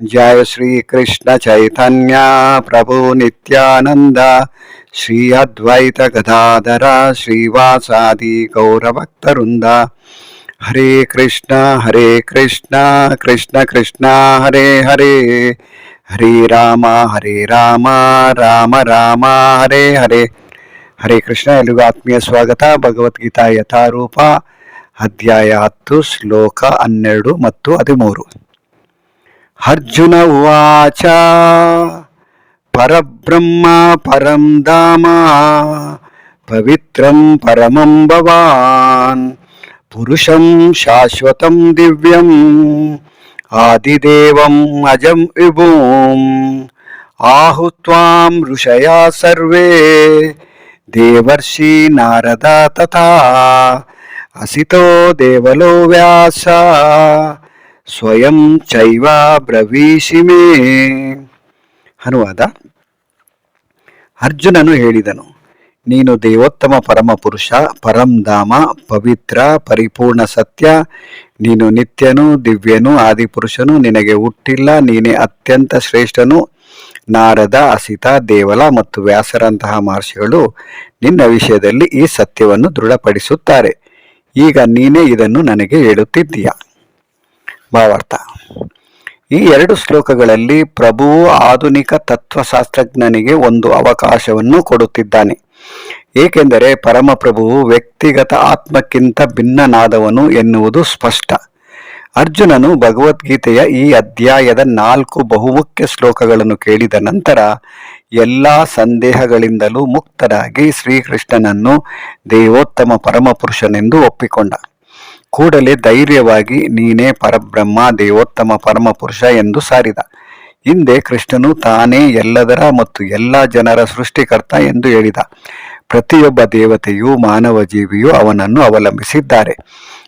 जय श्री कृष्ण चैतन्य प्रभु नित्यानंद श्री अद्वैत गदाधर श्रीवासादि गौरभक्तवृंद हरे कृष्ण हरे कृष्ण कृष्ण कृष्ण हरे हरे हरे ರಾಮ ಹರೇ ರಾಮ ರಾಮ ರಾಮ ಹರೇ ಹರೇ ಹರೇ ಕೃಷ್ಣ ಎಲ್ಲಿಗೂ ಆತ್ಮೀಯ ಸ್ವಾಗತ ಭಗವದ್ಗೀತಾ ಯಥಾರೂಪ ಅಧ್ಯಾಯ ಹತ್ತು ಶ್ಲೋಕ ಹನ್ನೆರಡು ಮತ್ತು ಹದಿಮೂರು ಅರ್ಜುನ ಉವಾಚ ಪರಬ್ರಹ್ಮ ಪರಂ ಧಾಮ ಪವಿತ್ರಂ ಪರಮಂ ಭವಾನ್ ಪುರುಷಂ ಶಾಶ್ವತಂ ದಿವ್ಯಂ ಆದಿದೇವಂ ಅಜಂ ವಿಭೂಂ ಆಹುತ್ವಾಂ ಋಷಯ ಸರ್ವೇ ದೇವರ್ಷಿ ನಾರದ ತಥಾ ಅಸಿತೋ ದೇವಲೋ ವ್ಯಾಸ ಸ್ವಯಂ ಚೈವ ಬ್ರವೀಷಿ ಮೇ. ಅನುವಾದ ಅರ್ಜುನನು ಹೇಳಿದನು, ನೀನು ದೇವೋತ್ತಮ ಪರಮ ಪುರುಷ ಪರಂಧಾಮ ಪವಿತ್ರ, ಪರಿಪೂರ್ಣ ಸತ್ಯ, ನೀನು ನಿತ್ಯನು, ದಿವ್ಯನು, ಆದಿಪುರುಷನು, ನಿನಗೆ ಹುಟ್ಟಿಲ್ಲ, ನೀನೇ ಅತ್ಯಂತ ಶ್ರೇಷ್ಠನು, ನಾರದ, ಅಸಿತ, ದೇವಲ ಮತ್ತು ವ್ಯಾಸರಂತಹ ಮಹರ್ಷಿಗಳು ನಿನ್ನ ವಿಷಯದಲ್ಲಿ ಈ ಸತ್ಯವನ್ನು ದೃಢಪಡಿಸುತ್ತಾರೆ. ಈಗ ನೀನೇ ಇದನ್ನು ನನಗೆ ಹೇಳುತ್ತಿದ್ದೀಯ? ಭಾವಾರ್ಥ ಈ ಎರಡು ಶ್ಲೋಕಗಳಲ್ಲಿ ಪ್ರಭುವು ಆಧುನಿಕ ತತ್ವಶಾಸ್ತ್ರಜ್ಞನಿಗೆ ಒಂದು ಅವಕಾಶವನ್ನು ಕೊಡುತ್ತಿದ್ದಾನೆ. ಏಕೆಂದರೆ ಪರಮಪ್ರಭುವು ವ್ಯಕ್ತಿಗತ ಆತ್ಮಕ್ಕಿಂತ ಭಿನ್ನನಾದವನು ಎನ್ನುವುದು ಸ್ಪಷ್ಟ. ಅರ್ಜುನನು ಭಗವದ್ಗೀತೆಯ ಈ ಅಧ್ಯಾಯದ ನಾಲ್ಕು ಬಹುಮುಖ್ಯ ಶ್ಲೋಕಗಳನ್ನು ಕೇಳಿದ ನಂತರ ಎಲ್ಲ ಸಂದೇಹಗಳಿಂದಲೂ ಮುಕ್ತರಾಗಿ ಶ್ರೀಕೃಷ್ಣನನ್ನು ದೇವೋತ್ತಮ ಪರಮಪುರುಷನೆಂದು ಒಪ್ಪಿಕೊಂಡ. ಕೂಡಲೇ ಧೈರ್ಯವಾಗಿ ನೀನೇ ಪರಬ್ರಹ್ಮ, ದೇವೋತ್ತಮ ಪರಮಪುರುಷ ಎಂದು ಸಾರಿದ. ಹಿಂದೆ ಕೃಷ್ಣನು ತಾನೇ ಎಲ್ಲದರ ಮತ್ತು ಎಲ್ಲ ಜನರ ಸೃಷ್ಟಿಕರ್ತ ಎಂದು ಹೇಳಿದ. ಪ್ರತಿಯೊಬ್ಬ ದೇವತೆಯು ಮಾನವ ಜೀವಿಯು ಅವನನ್ನು ಅವಲಂಬಿಸಿದ್ದಾರೆ.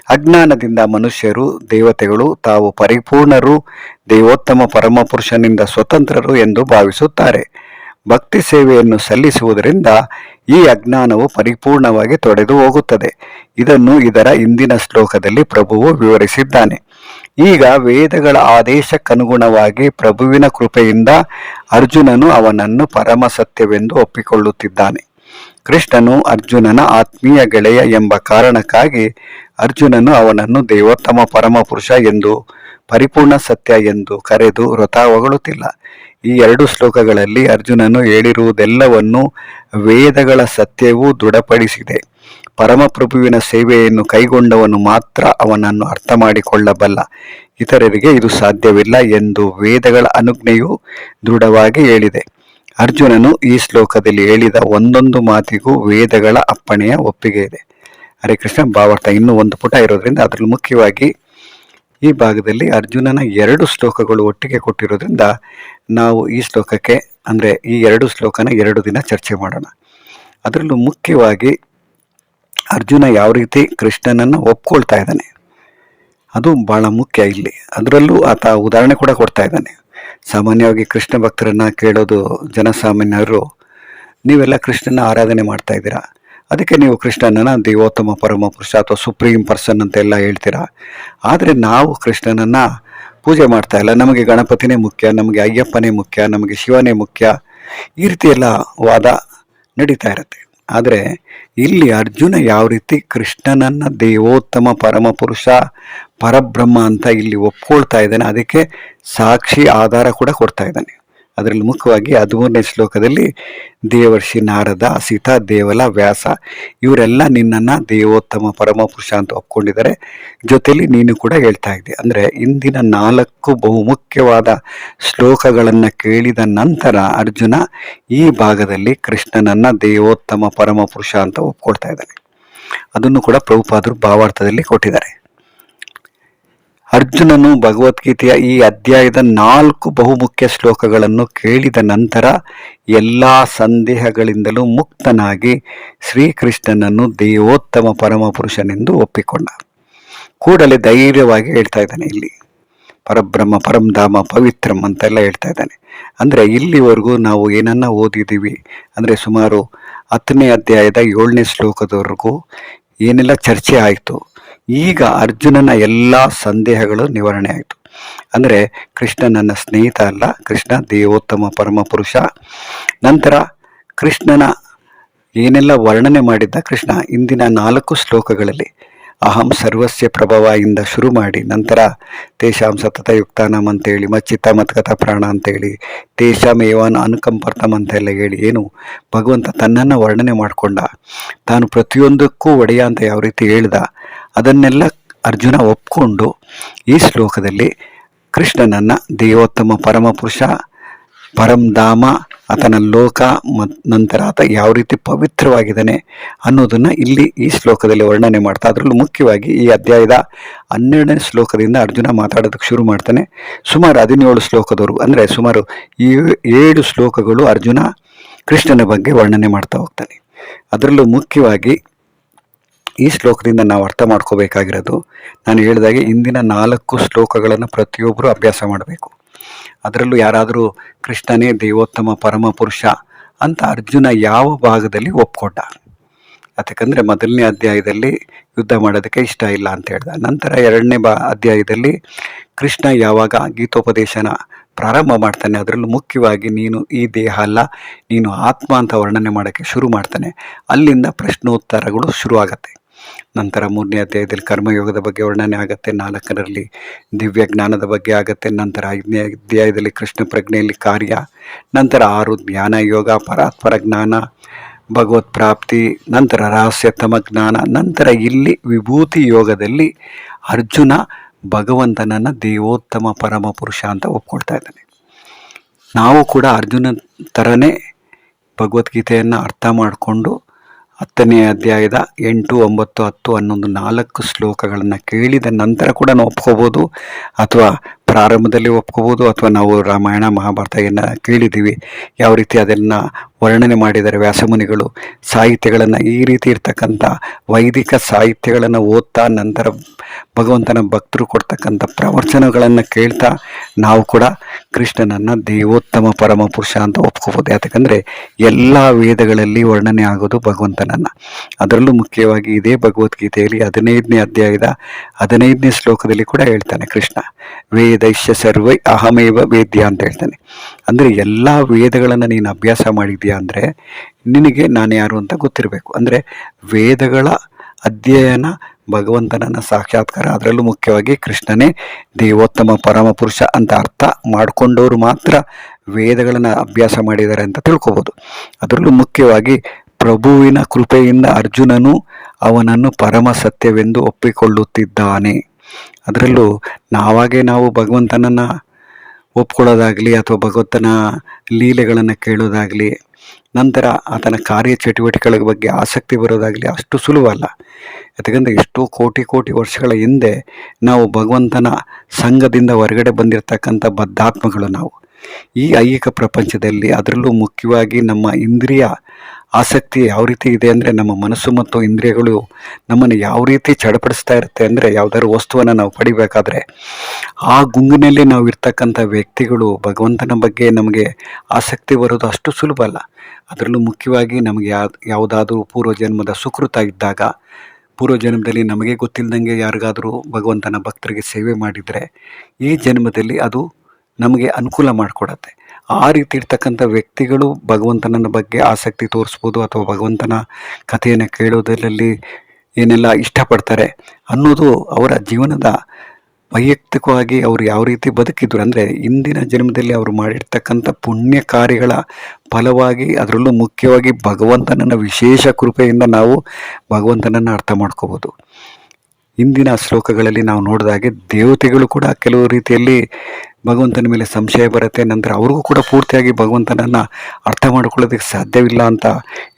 ಅಜ್ಞಾನದಿಂದ ಮನುಷ್ಯರು, ದೇವತೆಗಳು ತಾವು ಪರಿಪೂರ್ಣರು, ದೇವೋತ್ತಮ ಪರಮಪುರುಷನಿಂದ ಸ್ವತಂತ್ರರು ಎಂದು ಭಾವಿಸುತ್ತಾರೆ. ಭಕ್ತಿ ಸೇವೆಯನ್ನು ಸಲ್ಲಿಸುವುದರಿಂದ ಈ ಅಜ್ಞಾನವು ಪರಿಪೂರ್ಣವಾಗಿ ತೊಡೆದು ಹೋಗುತ್ತದೆ. ಇದನ್ನು ಇದರ ಇಂದಿನ ಶ್ಲೋಕದಲ್ಲಿ ಪ್ರಭುವು ವಿವರಿಸಿದ್ದಾನೆ. ಈಗ ವೇದಗಳ ಆದೇಶಕ್ಕನುಗುಣವಾಗಿ ಪ್ರಭುವಿನ ಕೃಪೆಯಿಂದ ಅರ್ಜುನನು ಅವನನ್ನು ಪರಮ ಸತ್ಯವೆಂದು ಒಪ್ಪಿಕೊಳ್ಳುತ್ತಿದ್ದಾನೆ. ಕೃಷ್ಣನು ಅರ್ಜುನನ ಆತ್ಮೀಯ ಗೆಳೆಯ ಎಂಬ ಕಾರಣಕ್ಕಾಗಿ ಅರ್ಜುನನು ಅವನನ್ನು ದೇವೋತ್ತಮ ಪರಮಪುರುಷ ಎಂದು ಪರಿಪೂರ್ಣ ಸತ್ಯ ಎಂದು ಕರೆದು ವ್ರತ ಹೊಗಳುತ್ತಿಲ್ಲ ಈ ಎರಡು ಶ್ಲೋಕಗಳಲ್ಲಿ ಅರ್ಜುನನು ಹೇಳಿರುವುದೆಲ್ಲವನ್ನು ವೇದಗಳ ಸತ್ಯವೂ ದೃಢಪಡಿಸಿದೆ. ಪರಮಪ್ರಭುವಿನ ಸೇವೆಯನ್ನು ಕೈಗೊಂಡವನು ಮಾತ್ರ ಅವನನ್ನು ಅರ್ಥ ಮಾಡಿಕೊಳ್ಳಬಲ್ಲ ಇತರರಿಗೆ ಇದು ಸಾಧ್ಯವಿಲ್ಲ ಎಂದು ವೇದಗಳ ಅನುಜ್ಞೆಯು ದೃಢವಾಗಿ ಹೇಳಿದೆ. ಅರ್ಜುನನು ಈ ಶ್ಲೋಕದಲ್ಲಿ ಹೇಳಿದ ಒಂದೊಂದು ಮಾತಿಗೂ ವೇದಗಳ ಅಪ್ಪಣೆಯ ಒಪ್ಪಿಗೆ ಇದೆ. ಹರೇ ಕೃಷ್ಣ, ಭಾವಾರ್ಥ, ಇನ್ನೂ ಒಂದು ಪುಟ ಇರೋದ್ರಿಂದ ಅದರಲ್ಲಿ ಮುಖ್ಯವಾಗಿ ಈ ಭಾಗದಲ್ಲಿ ಅರ್ಜುನನ ಎರಡು ಶ್ಲೋಕಗಳು ಒಟ್ಟಿಗೆ ಕೊಟ್ಟಿರೋದ್ರಿಂದ ನಾವು ಈ ಶ್ಲೋಕಕ್ಕೆ, ಅಂದರೆ ಈ ಎರಡು ಶ್ಲೋಕನ ಎರಡು ದಿನ ಚರ್ಚೆ ಮಾಡೋಣ. ಅದರಲ್ಲೂ ಮುಖ್ಯವಾಗಿ ಅರ್ಜುನ ಯಾವ ರೀತಿ ಕೃಷ್ಣನನ್ನು ಒಪ್ಕೊಳ್ತಾ ಇದ್ದಾನೆ, ಅದು ಭಾಳ ಮುಖ್ಯ ಇಲ್ಲಿ. ಅದರಲ್ಲೂ ಆತ ಉದಾಹರಣೆ ಕೂಡ ಕೊಡ್ತಾ ಇದ್ದಾನೆ. ಸಾಮಾನ್ಯವಾಗಿ ಕೃಷ್ಣ ಭಕ್ತರನ್ನು ಕೇಳೋದು ಜನಸಾಮಾನ್ಯರು, ನೀವೆಲ್ಲ ಕೃಷ್ಣನ ಆರಾಧನೆ ಮಾಡ್ತಾ ಇದ್ದೀರಾ? ಅದಕ್ಕೆ ನೀವು ಕೃಷ್ಣನನ್ನ ದೇವೋತ್ತಮ, ಪರಮ ಪುರುಷ ಅಥವಾ ಸುಪ್ರೀಂ ಪರ್ಸನ್ ಅಂತ ಎಲ್ಲ ಹೇಳ್ತೀರಾ? ಆದರೆ ನಾವು ಕೃಷ್ಣನನ್ನು ಪೂಜೆ ಮಾಡ್ತಾ ಇಲ್ಲ. ನಮಗೆ ಗಣಪತಿನೇ ಮುಖ್ಯ, ನಮಗೆ ಅಯ್ಯಪ್ಪನೇ ಮುಖ್ಯ, ನಮಗೆ ಶಿವನೇ ಮುಖ್ಯ. ಈ ರೀತಿ ಎಲ್ಲ ವಾದ ನಡೀತಾ ಇರುತ್ತೆ. ಆದರೆ ಇಲ್ಲಿ ಅರ್ಜುನ ಯಾವ ರೀತಿ ಕೃಷ್ಣನನ್ನು ದೇವೋತ್ತಮ, ಪರಮ ಪುರುಷ, ಪರಬ್ರಹ್ಮ ಅಂತ ಇಲ್ಲಿ ಒಪ್ಕೊಳ್ತಾ ಇದ್ದಾನೆ, ಅದಕ್ಕೆ ಸಾಕ್ಷಿ ಆಧಾರ ಕೂಡ ಕೊಡ್ತಾ ಇದ್ದಾನೆ. ಅದರಲ್ಲಿ ಮುಖ್ಯವಾಗಿ ಹದಿಮೂರನೇ ಶ್ಲೋಕದಲ್ಲಿ ದೇವರ್ಷಿ ನಾರದ, ಸೀತಾ, ದೇವಲ, ವ್ಯಾಸ ಇವರೆಲ್ಲ ನಿನ್ನನ್ನು ದೇವೋತ್ತಮ ಪರಮಪುರುಷ ಅಂತ ಒಪ್ಕೊಂಡಿದ್ದಾರೆ. ಜೊತೆಯಲ್ಲಿ ನೀನು ಕೂಡ ಹೇಳ್ತಾ ಇದ್ದೆ. ಅಂದರೆ ಇಂದಿನ ನಾಲ್ಕು ಬಹುಮುಖ್ಯವಾದ ಶ್ಲೋಕಗಳನ್ನು ಕೇಳಿದ ನಂತರ ಅರ್ಜುನ ಈ ಭಾಗದಲ್ಲಿ ಕೃಷ್ಣನನ್ನು ದೇವೋತ್ತಮ ಪರಮಪುರುಷ ಅಂತ ಒಪ್ಕೊಳ್ತಾ ಇದ್ದಾನೆ. ಅದನ್ನು ಕೂಡ ಪ್ರಭುಪಾದರು ಭಾವಾರ್ಥದಲ್ಲಿ ಕೊಟ್ಟಿದ್ದಾರೆ. ಅರ್ಜುನನು ಭಗವದ್ಗೀತೆಯ ಈ ಅಧ್ಯಾಯದ ನಾಲ್ಕು ಬಹುಮುಖ್ಯ ಶ್ಲೋಕಗಳನ್ನು ಕೇಳಿದ ನಂತರ ಎಲ್ಲ ಸಂದೇಹಗಳಿಂದಲೂ ಮುಕ್ತನಾಗಿ ಶ್ರೀಕೃಷ್ಣನನ್ನು ದೇವೋತ್ತಮ ಪರಮಪುರುಷನೆಂದು ಒಪ್ಪಿಕೊಂಡ. ಕೂಡಲೇ ಧೈರ್ಯವಾಗಿ ಹೇಳ್ತಾ ಇದ್ದಾನೆ ಇಲ್ಲಿ. ಪರಬ್ರಹ್ಮ ಪರಂಧಾಮ ಪವಿತ್ರಂ ಅಂತೆಲ್ಲ ಹೇಳ್ತಾ ಇದ್ದಾನೆ. ಅಂದರೆ ಇಲ್ಲಿವರೆಗೂ ನಾವು ಏನನ್ನ ಓದಿದ್ದೀವಿ? ಅಂದರೆ ಸುಮಾರು ಹತ್ತನೇ ಅಧ್ಯಾಯದ ಏಳನೇ ಶ್ಲೋಕದವರೆಗೂ ಏನೆಲ್ಲ ಚರ್ಚೆ ಆಯಿತು? ಈಗ ಅರ್ಜುನನ ಎಲ್ಲ ಸಂದೇಹಗಳು ನಿವಾರಣೆ ಆಯಿತು. ಅಂದರೆ ಕೃಷ್ಣ ನನ್ನ ಸ್ನೇಹಿತ ಅಲ್ಲ, ಕೃಷ್ಣ ದೇವೋತ್ತಮ ಪರಮ ಪುರುಷ. ನಂತರ ಕೃಷ್ಣನ ಏನೆಲ್ಲ ವರ್ಣನೆ ಮಾಡಿದ್ದ ಕೃಷ್ಣ ಇಂದಿನ ನಾಲ್ಕು ಶ್ಲೋಕಗಳಲ್ಲಿ. ಅಹಂ ಸರ್ವಸ್ಯ ಪ್ರಭಾವ ಇಂದ ಶುರು ಮಾಡಿ, ನಂತರ ತೇಷಾಂ ಸತತ ಯುಕ್ತಾನಂ ಅಂತೇಳಿ ಮಚ್ಚಿತ ಮತ್ಕಥ ಪ್ರಾಣ ಅಂತೇಳಿ ತೇಷಾಂ ಏವಾನ್ ಅನುಕಂಪರ್ತಮ್ ಅಂತೆಲ್ಲ ಹೇಳಿ, ಏನು ಭಗವಂತ ತನ್ನನ್ನು ವರ್ಣನೆ ಮಾಡಿಕೊಂಡ, ತಾನು ಪ್ರತಿಯೊಂದಕ್ಕೂ ಒಡೆಯ ಅಂತ ಯಾವ ರೀತಿ ಹೇಳ್ದ ಅದನ್ನೆಲ್ಲ ಅರ್ಜುನ ಒಪ್ಕೊಂಡು ಈ ಶ್ಲೋಕದಲ್ಲಿ ಕೃಷ್ಣನನ್ನು ದೇವೋತ್ತಮ ಪರಮಪುರುಷ ಪರಂಧಾಮ ಆತನ ಲೋಕ ನಂತರ ಆತ ಯಾವ ರೀತಿ ಪವಿತ್ರವಾಗಿದ್ದಾನೆ ಅನ್ನೋದನ್ನು ಇಲ್ಲಿ ಈ ಶ್ಲೋಕದಲ್ಲಿ ವರ್ಣನೆ ಮಾಡ್ತಾ ಅದರಲ್ಲೂ ಮುಖ್ಯವಾಗಿ ಈ ಅಧ್ಯಾಯದ ಹನ್ನೆರಡನೇ ಶ್ಲೋಕದಿಂದ ಅರ್ಜುನ ಮಾತಾಡೋದಕ್ಕೆ ಶುರು ಮಾಡ್ತಾನೆ. ಸುಮಾರು ಹದಿನೇಳು ಶ್ಲೋಕದವರು ಅಂದರೆ ಸುಮಾರು ಏಳು ಶ್ಲೋಕಗಳು ಅರ್ಜುನ ಕೃಷ್ಣನ ಬಗ್ಗೆ ವರ್ಣನೆ ಮಾಡ್ತಾ ಹೋಗ್ತಾನೆ. ಅದರಲ್ಲೂ ಮುಖ್ಯವಾಗಿ ಈ ಶ್ಲೋಕದಿಂದ ನಾವು ಅರ್ಥ ಮಾಡ್ಕೋಬೇಕಾಗಿರೋದು, ನಾನು ಹೇಳಿದಾಗೆ ಇಂದಿನ ನಾಲ್ಕು ಶ್ಲೋಕಗಳನ್ನು ಪ್ರತಿಯೊಬ್ಬರು ಅಭ್ಯಾಸ ಮಾಡಬೇಕು. ಅದರಲ್ಲೂ ಯಾರಾದರೂ ಕೃಷ್ಣನೇ ದೇವೋತ್ತಮ ಪರಮ ಪುರುಷ ಅಂತ ಅರ್ಜುನ ಯಾವ ಭಾಗದಲ್ಲಿ ಒಪ್ಕೊಂಡ ಯಾಕಂದರೆ ಮೊದಲನೇ ಅಧ್ಯಾಯದಲ್ಲಿ ಯುದ್ಧ ಮಾಡೋದಕ್ಕೆ ಇಷ್ಟ ಇಲ್ಲ ಅಂತ ಹೇಳ್ದ. ನಂತರ ಎರಡನೇ ಬಾ ಅಧ್ಯಾಯದಲ್ಲಿ ಕೃಷ್ಣ ಯಾವಾಗ ಗೀತೋಪದೇಶನ ಪ್ರಾರಂಭ ಮಾಡ್ತಾನೆ, ಅದರಲ್ಲೂ ಮುಖ್ಯವಾಗಿ ನೀನು ಈ ದೇಹ ಅಲ್ಲ, ನೀನು ಆತ್ಮ ಅಂತ ವರ್ಣನೆ ಮಾಡೋಕ್ಕೆ ಶುರು ಮಾಡ್ತಾನೆ. ಅಲ್ಲಿಂದ ಪ್ರಶ್ನೋತ್ತರಗಳು ಶುರುವಾಗತ್ತೆ. ನಂತರ ಮೂರನೇ ಅಧ್ಯಾಯದಲ್ಲಿ ಕರ್ಮಯೋಗದ ಬಗ್ಗೆ ವರ್ಣನೆ ಆಗುತ್ತೆ, ನಾಲ್ಕರಲ್ಲಿ ದಿವ್ಯ ಜ್ಞಾನದ ಬಗ್ಗೆ ಆಗುತ್ತೆ, ನಂತರ ಐದನೇ ಅಧ್ಯಾಯದಲ್ಲಿ ಕೃಷ್ಣ ಪ್ರಜ್ಞೆಯಲ್ಲಿ ಕಾರ್ಯ, ನಂತರ ಆರು ಜ್ಞಾನ ಯೋಗ, ಪರಾತ್ಪರ ಜ್ಞಾನ, ಭಗವತ್ ಪ್ರಾಪ್ತಿ, ನಂತರ ರಹಸ್ಯತಮ ಜ್ಞಾನ, ನಂತರ ಇಲ್ಲಿ ವಿಭೂತಿ ಯೋಗದಲ್ಲಿ ಅರ್ಜುನ ಭಗವಂತನನ್ನು ದೇವೋತ್ತಮ ಪರಮ ಪುರುಷ ಅಂತ ಒಪ್ಕೊಳ್ತಾ ಇದ್ದಾನೆ. ನಾವು ಕೂಡ ಅರ್ಜುನ ಥರನೇ ಭಗವದ್ಗೀತೆಯನ್ನು ಅರ್ಥ ಮಾಡಿಕೊಂಡು ಹತ್ತನೇ ಅಧ್ಯಾಯದ ಎಂಟು ಒಂಬತ್ತು ಹತ್ತು ಹನ್ನೊಂದು ನಾಲ್ಕು ಶ್ಲೋಕಗಳನ್ನು ಕೇಳಿದ ನಂತರ ಕೂಡ ನಾವು ಒಪ್ಕೋಬೋದು. ಅಥವಾ ಪ್ರಾರಂಭದಲ್ಲಿ ಒಪ್ಕೋಬೋದು ಅಥವಾ ನಾವು ರಾಮಾಯಣ ಮಹಾಭಾರತ ಏನ ಕೇಳಿದ್ದೀವಿ, ಯಾವ ರೀತಿ ಅದನ್ನು ವರ್ಣನೆ ಮಾಡಿದರೆ ವ್ಯಾಸಮುನಿಗಳು, ಸಾಹಿತ್ಯಗಳನ್ನು ಈ ರೀತಿ ಇರ್ತಕ್ಕಂಥ ವೈದಿಕ ಸಾಹಿತ್ಯಗಳನ್ನು ಓದ್ತಾ ನಂತರ ಭಗವಂತನ ಭಕ್ತರು ಕೊಡ್ತಕ್ಕಂಥ ಪ್ರವಚನಗಳನ್ನು ಕೇಳ್ತಾ ನಾವು ಕೂಡ ಕೃಷ್ಣನನ್ನು ದೇವೋತ್ತಮ ಪರಮ ಪುರುಷ ಅಂತ ಒಪ್ಕೋಬೋದು. ಯಾಕಂದರೆ ಎಲ್ಲ ವೇದಗಳಲ್ಲಿ ವರ್ಣನೆ ಆಗೋದು ಭಗವಂತನನ್ನು. ಅದರಲ್ಲೂ ಮುಖ್ಯವಾಗಿ ಇದೇ ಭಗವದ್ಗೀತೆಯಲ್ಲಿ ಹದಿನೈದನೇ ಅಧ್ಯಾಯದ ಹದಿನೈದನೇ ಶ್ಲೋಕದಲ್ಲಿ ಕೂಡ ಹೇಳ್ತಾನೆ ಕೃಷ್ಣ ವೇದೈಶ್ಯ ಸರ್ವೈ ಅಹಮೇವ ವೇದ್ಯ ಅಂತ ಹೇಳ್ತಾನೆ. ಅಂದರೆ ಎಲ್ಲ ವೇದಗಳನ್ನು ನೀನು ಅಭ್ಯಾಸ ಮಾಡಿದ್ಯಾ ಅಂದರೆ ನಿನಗೆ ನಾನು ಯಾರು ಅಂತ ಗೊತ್ತಿರಬೇಕು. ಅಂದರೆ ವೇದಗಳ ಅಧ್ಯಯನ ಭಗವಂತನನ್ನು ಸಾಕ್ಷಾತ್ಕಾರ ಅದರಲ್ಲೂ ಮುಖ್ಯವಾಗಿ ಕೃಷ್ಣನೇ ದೇವೋತ್ತಮ ಪರಮ ಪುರುಷ ಅಂತ ಅರ್ಥ ಮಾಡಿಕೊಂಡವರು ಮಾತ್ರ ವೇದಗಳನ್ನು ಅಭ್ಯಾಸ ಮಾಡಿದ್ದಾರೆ ಅಂತ ತಿಳ್ಕೊಬೋದು. ಅದರಲ್ಲೂ ಮುಖ್ಯವಾಗಿ ಪ್ರಭುವಿನ ಕೃಪೆಯಿಂದ ಅರ್ಜುನನು ಅವನನ್ನು ಪರಮ ಸತ್ಯವೆಂದು ಒಪ್ಪಿಕೊಳ್ಳುತ್ತಿದ್ದಾನೆ. ಅದರಲ್ಲೂ ನಾವಾಗೆ ನಾವು ಭಗವಂತನನ್ನು ಒಪ್ಕೊಳ್ಳೋದಾಗಲಿ ಅಥವಾ ಭಗವಂತನ ಲೀಲೆಗಳನ್ನು ಕೇಳೋದಾಗಲಿ, ನಂತರ ಆತನ ಕಾರ್ಯ ಚಟುವಟಿಕೆಗಳ ಬಗ್ಗೆ ಆಸಕ್ತಿ ಬರೋದಾಗಲಿ ಅಷ್ಟು ಸುಲಭ ಅಲ್ಲ. ಯಾಕಂದರೆ ಎಷ್ಟೋ ಕೋಟಿ ಕೋಟಿ ವರ್ಷಗಳ ಹಿಂದೆ ನಾವು ಭಗವಂತನ ಸಂಘದಿಂದ ಹೊರಗಡೆ ಬಂದಿರತಕ್ಕಂಥ ಬದ್ಧಾತ್ಮಗಳು ನಾವು. ಈ ಐಹಿಕ ಪ್ರಪಂಚದಲ್ಲಿ ಅದರಲ್ಲೂ ಮುಖ್ಯವಾಗಿ ನಮ್ಮ ಇಂದ್ರಿಯ ಆಸಕ್ತಿ ಯಾವ ರೀತಿ ಇದೆ ಅಂದರೆ ನಮ್ಮ ಮನಸ್ಸು ಮತ್ತು ಇಂದ್ರಿಯಗಳು ನಮ್ಮನ್ನು ಯಾವ ರೀತಿ ಚಡಪಡಿಸ್ತಾ ಇರುತ್ತೆ ಅಂದರೆ ಯಾವುದಾದ್ರು ವಸ್ತುವನ್ನು ನಾವು ಪಡಿಬೇಕಾದ್ರೆ ಆ ಗುಂಗಿನಲ್ಲಿ ನಾವು ಇರ್ತಕ್ಕಂಥ ವ್ಯಕ್ತಿಗಳು ಭಗವಂತನ ಬಗ್ಗೆ ನಮಗೆ ಆಸಕ್ತಿ ಬರೋದು ಅಷ್ಟು ಸುಲಭ ಅಲ್ಲ. ಅದರಲ್ಲೂ ಮುಖ್ಯವಾಗಿ ನಮಗೆ ಯಾವ್ದು, ಯಾವುದಾದ್ರೂ ಪೂರ್ವ ಜನ್ಮದ ಸುಕೃತ ಇದ್ದಾಗ ಪೂರ್ವ ಜನ್ಮದಲ್ಲಿ ನಮಗೆ ಗೊತ್ತಿಲ್ಲದಂಗೆ ಯಾರಿಗಾದರೂ ಭಗವಂತನ ಭಕ್ತರಿಗೆ ಸೇವೆ ಮಾಡಿದರೆ ಈ ಜನ್ಮದಲ್ಲಿ ಅದು ನಮಗೆ ಅನುಕೂಲ ಮಾಡಿಕೊಡತ್ತೆ. ಆ ರೀತಿ ಇರ್ತಕ್ಕಂಥ ವ್ಯಕ್ತಿಗಳು ಭಗವಂತನ ಬಗ್ಗೆ ಆಸಕ್ತಿ ತೋರಿಸ್ಬೋದು ಅಥವಾ ಭಗವಂತನ ಕಥೆಯನ್ನು ಕೇಳೋದರಲ್ಲಿ ಏನೆಲ್ಲ ಇಷ್ಟಪಡ್ತಾರೆ ಅನ್ನೋದು ಅವರ ಜೀವನದ ವೈಯಕ್ತಿಕವಾಗಿ ಅವರು ಯಾವ ರೀತಿ ಬದುಕಿದ್ರು ಅಂದರೆ ಇಂದಿನ ಜನ್ಮದಲ್ಲಿ ಅವರು ಮಾಡಿರ್ತಕ್ಕಂಥ ಪುಣ್ಯ ಕಾರ್ಯಗಳ ಫಲವಾಗಿ ಅದರಲ್ಲೂ ಮುಖ್ಯವಾಗಿ ಭಗವಂತನನ್ನು ವಿಶೇಷ ಕೃಪೆಯಿಂದ ನಾವು ಭಗವಂತನನ್ನು ಅರ್ಥ ಮಾಡ್ಕೋಬೋದು. ಇಂದಿನ ಶ್ಲೋಕಗಳಲ್ಲಿ ನಾವು ನೋಡಿದಾಗೆ ದೇವತೆಗಳು ಕೂಡ ಕೆಲವು ರೀತಿಯಲ್ಲಿ ಭಗವಂತನ ಮೇಲೆ ಸಂಶಯ ಬರುತ್ತೆ, ನಂತರ ಅವ್ರಿಗೂ ಕೂಡ ಪೂರ್ತಿಯಾಗಿ ಭಗವಂತನನ್ನು ಅರ್ಥ ಮಾಡ್ಕೊಳ್ಳೋದಕ್ಕೆ ಸಾಧ್ಯವಿಲ್ಲ ಅಂತ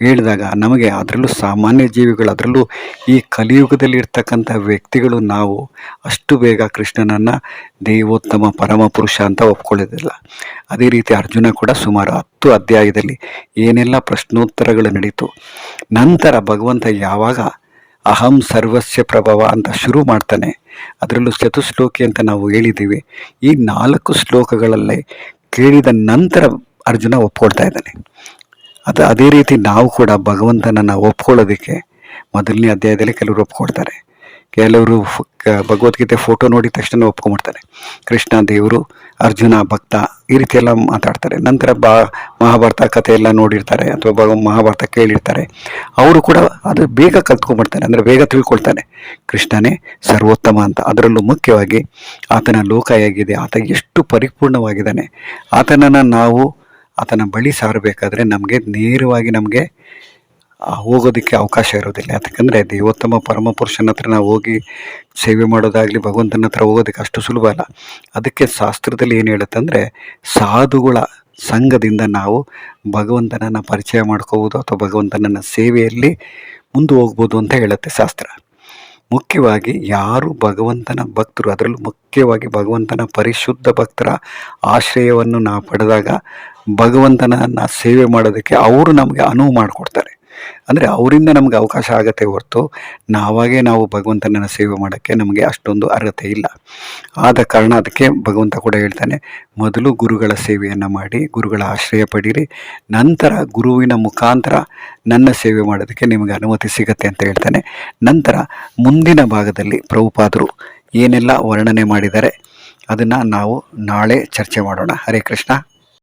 ಹೇಳಿದಾಗ ನಮಗೆ ಅದರಲ್ಲೂ ಸಾಮಾನ್ಯ ಜೀವಿಗಳು, ಅದರಲ್ಲೂ ಈ ಕಲಿಯುಗದಲ್ಲಿ ಇರ್ತಕ್ಕಂಥ ವ್ಯಕ್ತಿಗಳು ನಾವು ಅಷ್ಟು ಬೇಗ ಕೃಷ್ಣನನ್ನು ದೇವೋತ್ತಮ ಪರಮ ಪುರುಷ ಅಂತ ಒಪ್ಕೊಳ್ಳೋದಿಲ್ಲ. ಅದೇ ರೀತಿ ಅರ್ಜುನ ಕೂಡ ಸುಮಾರು ಹತ್ತು ಅಧ್ಯಾಯದಲ್ಲಿ ಏನೆಲ್ಲ ಪ್ರಶ್ನೋತ್ತರಗಳು ನಡೀತು, ನಂತರ ಭಗವಂತ ಯಾವಾಗ ಅಹಂ ಸರ್ವಸ್ಯ ಪ್ರಭವ ಅಂತ ಶುರು ಮಾಡ್ತಾನೆ. ಅದರಲ್ಲೂ ಚತುಶ್ಲೋಕಿ ಅಂತ ನಾವು ಹೇಳಿದ್ದೀವಿ. ಈ ನಾಲ್ಕು ಶ್ಲೋಕಗಳಲ್ಲೇ ಕೇಳಿದ ನಂತರ ಅರ್ಜುನ ಒಪ್ಕೊಳ್ತಾ ಇದ್ದಾನೆ. ಅದು ಅದೇ ರೀತಿ ನಾವು ಕೂಡ ಭಗವಂತನನ್ನು ಒಪ್ಕೊಳ್ಳೋದಕ್ಕೆ ಮೊದಲನೇ ಅಧ್ಯಾಯದಲ್ಲಿ ಕೆಲವರು ಒಪ್ಕೊಳ್ತಾರೆ. ಕೆಲವರು ಭಗವದ್ಗೀತೆ ಫೋಟೋ ನೋಡಿದ ತಕ್ಷಣ ಒಪ್ಕೊಂಡ್ಬಿಡ್ತಾರೆ. ಕೃಷ್ಣ ದೇವರು ಅರ್ಜುನ, ಭಕ್ತ ಈ ರೀತಿಯೆಲ್ಲ ಮಾತಾಡ್ತಾರೆ. ನಂತರ ಬಾ, ಮಹಾಭಾರತ ಕಥೆ ಎಲ್ಲ ನೋಡಿರ್ತಾರೆ ಅಥವಾ ಭಗ ಮಹಾಭಾರತ ಕೇಳಿರ್ತಾರೆ. ಅವರು ಕೂಡ ಅದು ಬೇಗ ಕಲ್ತ್ಕೊಂಡ್ಬಿಡ್ತಾರೆ, ಅಂದರೆ ಬೇಗ ತಿಳ್ಕೊಳ್ತಾನೆ ಕೃಷ್ಣನೇ ಸರ್ವೋತ್ತಮ ಅಂತ. ಅದರಲ್ಲೂ ಮುಖ್ಯವಾಗಿ ಆತನ ಲೋಕ ಹೇಗಿದೆ, ಆತ ಎಷ್ಟು ಪರಿಪೂರ್ಣವಾಗಿದ್ದಾನೆ. ಆತನನ್ನು ನಾವು, ಆತನ ಬಳಿ ಸಾರಬೇಕಾದ್ರೆ ನಮಗೆ ನೇರವಾಗಿ ನಮಗೆ ಹೋಗೋದಕ್ಕೆ ಅವಕಾಶ ಇರೋದಿಲ್ಲ. ಯಾಕಂದರೆ ದೇವೋತ್ತಮ ಪರಮ ಪುರುಷನ ಹತ್ರ ನಾವು ಹೋಗಿ ಸೇವೆ ಮಾಡೋದಾಗಲಿ ಭಗವಂತನ ಹತ್ರ ಹೋಗೋದಕ್ಕೆ ಅಷ್ಟು ಸುಲಭ ಅಲ್ಲ. ಅದಕ್ಕೆ ಶಾಸ್ತ್ರದಲ್ಲಿ ಏನು ಹೇಳುತ್ತೆ ಅಂದರೆ, ಸಾಧುಗಳ ಸಂಘದಿಂದ ನಾವು ಭಗವಂತನನ್ನು ಪರಿಚಯ ಮಾಡ್ಕೋಬೋದು ಅಥವಾ ಭಗವಂತನನ್ನ ಸೇವೆಯಲ್ಲಿ ಮುಂದೆ ಹೋಗ್ಬೋದು ಅಂತ ಹೇಳುತ್ತೆ ಶಾಸ್ತ್ರ. ಮುಖ್ಯವಾಗಿ ಯಾರು ಭಗವಂತನ ಭಕ್ತರು, ಅದರಲ್ಲೂ ಮುಖ್ಯವಾಗಿ ಭಗವಂತನ ಪರಿಶುದ್ಧ ಭಕ್ತರ ಆಶ್ರಯವನ್ನು ನಾವು ಪಡೆದಾಗ ಭಗವಂತನನ್ನು ಸೇವೆ ಮಾಡೋದಕ್ಕೆ ಅವರು ನಮಗೆ ಅನುವು ಮಾಡಿಕೊಡ್ತಾರೆ. ಅಂದರೆ ಅವರಿಂದ ನಮಗೆ ಅವಕಾಶ ಆಗತ್ತೆ ಹೊರತು ನಾವಾಗೇ ನಾವು ಭಗವಂತನನ್ನು ಸೇವೆ ಮಾಡೋಕ್ಕೆ ನಮಗೆ ಅಷ್ಟೊಂದು ಅರ್ಹತೆ ಇಲ್ಲ. ಆದ ಕಾರಣ ಅದಕ್ಕೆ ಭಗವಂತ ಕೂಡ ಹೇಳ್ತಾನೆ, ಮೊದಲು ಗುರುಗಳ ಸೇವೆಯನ್ನು ಮಾಡಿ, ಗುರುಗಳ ಆಶ್ರಯ ಪಡೀರಿ, ನಂತರ ಗುರುವಿನ ಮುಖಾಂತರ ನನ್ನ ಸೇವೆ ಮಾಡೋದಕ್ಕೆ ನಿಮಗೆ ಅನುಮತಿ ಸಿಗತ್ತೆ ಅಂತ ಹೇಳ್ತಾನೆ. ನಂತರ ಮುಂದಿನ ಭಾಗದಲ್ಲಿ ಪ್ರಭುಪಾದರು ಏನೆಲ್ಲ ವರ್ಣನೆ ಮಾಡಿದ್ದಾರೆ, ಅದನ್ನು ನಾವು ನಾಳೆ ಚರ್ಚೆ ಮಾಡೋಣ. ಹರೇ ಕೃಷ್ಣ.